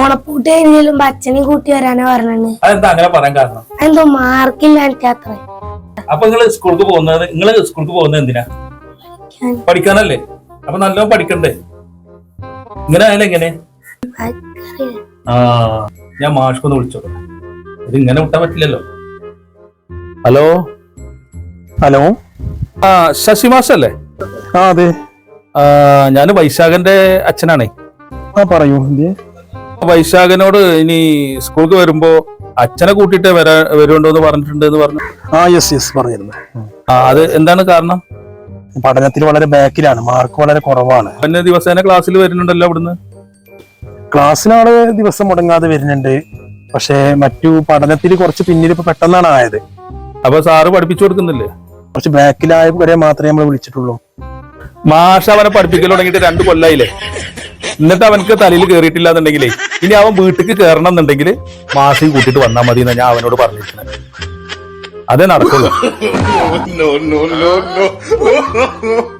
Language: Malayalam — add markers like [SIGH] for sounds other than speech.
ഓണപ്പൂട്ട് കഴിഞ്ഞാലും അച്ഛനെയും കൂട്ടി വരാനാ പറഞ്ഞത്. അതെന്താ അങ്ങനെ പറയാൻ കാരണം? എന്തോ മാർക്കില്ല എനിക്ക് അത്ര. അപ്പൊ നിങ്ങൾ സ്കൂൾക്ക് പോകുന്നത് നിങ്ങൾ സ്കൂൾക്ക് പോകുന്നത് എന്തിനാ? പഠിക്കാനല്ലേ? അപ്പൊ നല്ലോണം പഠിക്കണ്ടേ? ഇങ്ങനെ ആയാലും എങ്ങനെ? ആ ഞാൻ മാഷ്കൊന്ന് വിളിച്ചോ ഇത് ഇങ്ങനെ വിട്ടാൻ പറ്റില്ലല്ലോ. ഹലോ? ഹലോ? ആ ശശി മാഷല്ലേ ആ അതെ. ഞാൻ വൈശാഖന്റെ അച്ഛനാണേ. ആ പറയൂ വൈശാഖനോട് ഇനി സ്കൂൾക്ക് വരുമ്പോ അച്ഛനെ കൂട്ടിയിട്ട് വരാ വരുണ്ടോ എന്ന് പറഞ്ഞിട്ടുണ്ട് എന്ന് പറഞ്ഞു. ആ യെസ് യെസ് പറഞ്ഞിരുന്നു. ആ അത് എന്താണ് കാരണം? പഠനത്തിൽ വളരെ ബാക്കിലാണ് മാർക്ക് വളരെ കുറവാണ്. പിന്നെ ദിവസേന ക്ലാസ്സിൽ വരുന്നുണ്ടല്ലോ അവിടുന്ന്? ക്ലാസ്സിനാൾ ദിവസം മുടങ്ങാതെ വരുന്നുണ്ട്. പക്ഷേ മറ്റു പഠനത്തിൽ കുറച്ച് പിന്നിൽ ഇപ്പൊ പെട്ടെന്നാണ് ആയത്. അപ്പൊ സാറ് പഠിപ്പിച്ചു കൊടുക്കുന്നില്ലേ? കുറച്ച് ബാക്കിലായ വരെ മാത്രമേ നമ്മൾ വിളിച്ചിട്ടുള്ളൂ. മാഷ അവനെ പഠിപ്പിക്കൽ തുടങ്ങിയിട്ട് രണ്ട് കൊല്ലായില്ലേ? എന്നിട്ട് അവനക്ക് തലയിൽ കയറിയിട്ടില്ല എന്നുണ്ടെങ്കിലേ ഇനി അവൻ വീട്ടിക്ക് കയറണം എന്നുണ്ടെങ്കിൽ മാഷയും കൂട്ടിട്ട് വന്നാൽ മതി എന്നാ ഞാൻ അവനോട് പറഞ്ഞിരിക്കുന്നത് അതേ നടക്കുള്ളൂ. [LAUGHS]